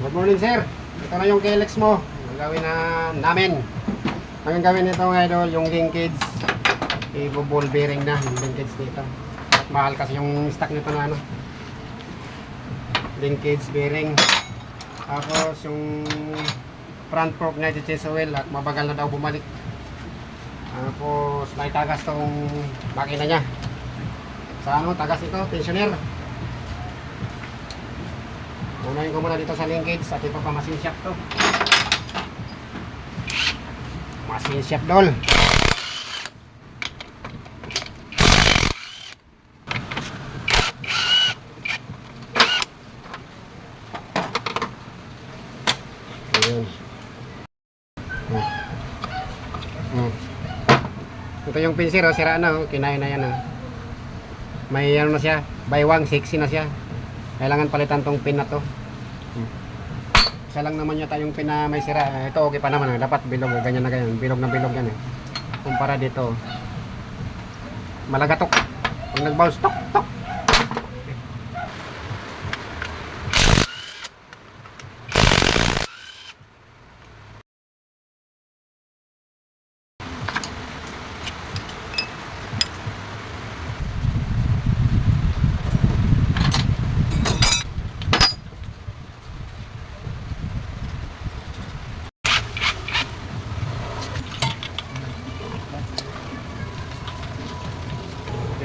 Good morning, sir. Ito na yung KLX mo. Ang gawin na namin. Ang gawin nito nga idol, yung linkage. I-ball bearing na yung linkage dito. Mahal kasi yung stock nito na ano. Linkage bearing. Tapos yung front fork sa chase oil at mabagal na daw bumalik. Tapos may tagas tong makina niya. Sa ano, tagas ito, tensioner. Unahin ko muna dito sa linkage at ito pa machine shop to. Machine shop dol. Ayun. Hmm. Hmm. Ito yung pinsir, oh, sira na, oh. kinain na yan. Oh. May ano na siya, baywang, sexy na siya. Kailangan palitan tong pin na to. Isa lang naman yata yung pin na may sira. Eh, Ito okay pa naman. eh. Dapat bilog. eh. Ganyan na ganyan. Bilog na bilog yan eh. Kumpara dito. Malagatok. Pag nag-bounce, tok, tok.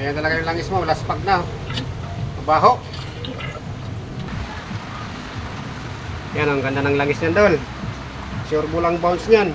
Kaya talaga yung langis mo. Laspag na. Mabaho. Yan, ang ganda ng langis niyan, Dol. Sure bulang bounce niyan.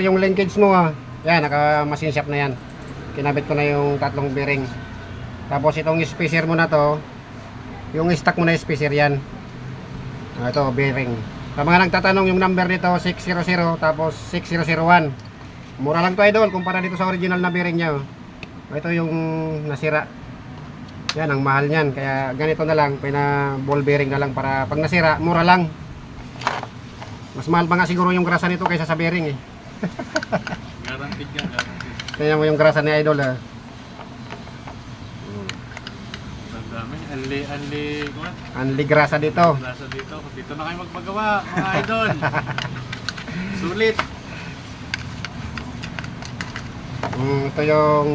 Sir, yung linkage mo, ah. yan, naka machine shop na yan. Kinabit ko na yung tatlong bearing. Tapos itong spacer mo na to, yung stock mo na spacer yan. Ah, ito, bearing. Sa mga nagtatanong, yung number nito, 600, tapos 6001. Mura lang to idol, kumpara dito sa original na bearing niya. oh. Ito yung nasira. Yan, ang mahal niyan. Kaya ganito na lang, pina ball bearing na lang para pag nasira, mura lang. Mas mahal pa nga siguro yung grasa nito kaysa sa bearing eh. Guaranteed yan, guaranteed. Tingnan mo yung grasa ni Idol ah. Ang dami. Anli, anli, kuwan. Anli grasa dito. Nasa dito. Dito na kayo magpagawa, mga idol. Sulit. Mm, ito yung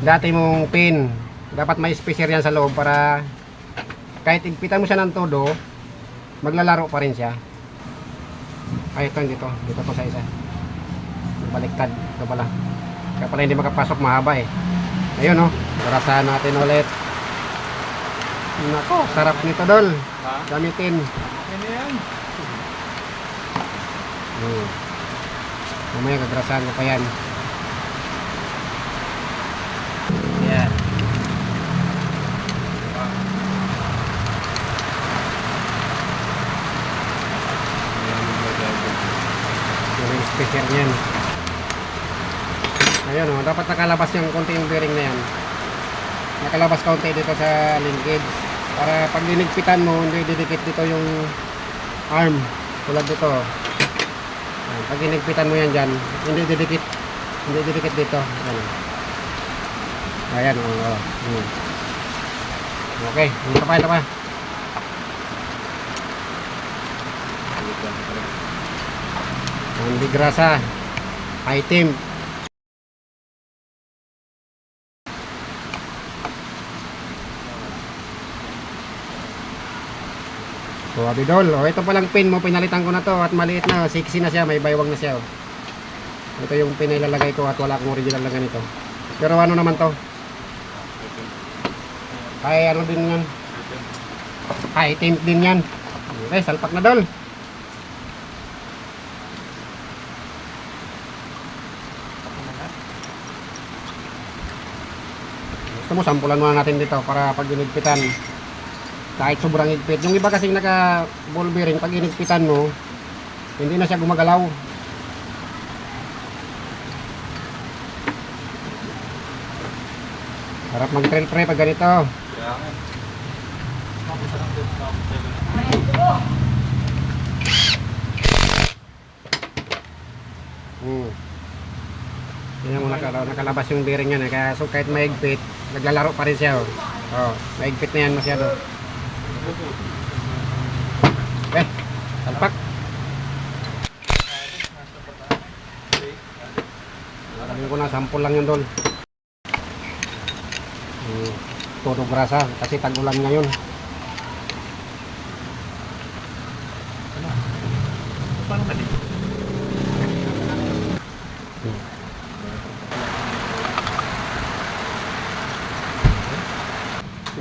dati mong pin. Dapat may spacer yan sa loob para kahit igpitan mo siya ng todo, maglalaro pa rin siya. Ay, ito dito. Dito to sa isa. Baliktad. Ito pala. Kaya pala hindi makapasok mahaba eh. Ayun oh. Garasahan natin ulit. Nako, sarap nito dol. Gamitin. Ano yan? Hmm. Mamaya gagrasahan ko pa. Yan. Special niyan. Ayun o, dapat nakalabas yung konti yung bearing na yan. Nakalabas konti dito sa linkage. Para pag linigpitan mo, hindi didikit dito yung arm. Tulad dito. Pag inigpitan mo yan dyan, hindi didikit. Hindi didikit dito. Ayan. Ayan, o. Oh, Hmm. Okay, ito pa, ito pa. Hindi grasa. Item. So, Abidol, oh, ito palang pin mo, pinalitan ko na to at maliit na, sexy na siya, may baywang na siya. Oh. Ito yung pin na ilalagay ko at wala akong original na ganito. Pero ano naman to? Ay, ano din yan? High temp din yan. Okay, salpak na dol. Mo, sampulan muna natin dito para pag inigpitan. Kahit sobrang higpit. Yung iba kasing naka ball bearing, pag inigpitan mo, hindi na siya gumagalaw. Harap mag-trail pre pag ganito. Hmm. Yan mo nakala- nakalabas yung bearing yan eh. Kaya so kahit maigpit, naglalaro pa rin siya oh. Oh, maigpit na yan masyado. Eh, talpak. Sabihin ko na, sample lang yun doon. Hmm. Todo grasa kasi tagulan ngayon. Paano ka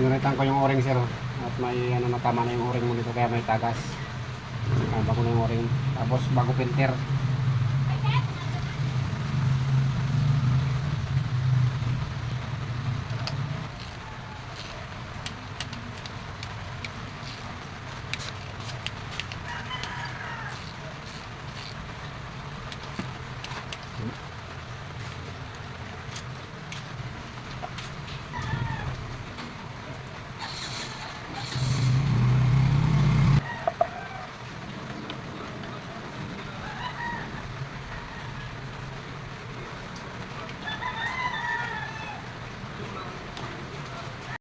Pinuritan ko yung o-ring sir oh. at may ano na tama na yung o-ring mo dito kaya may tagas. Ah, bago na yung o-ring. Tapos bago filter.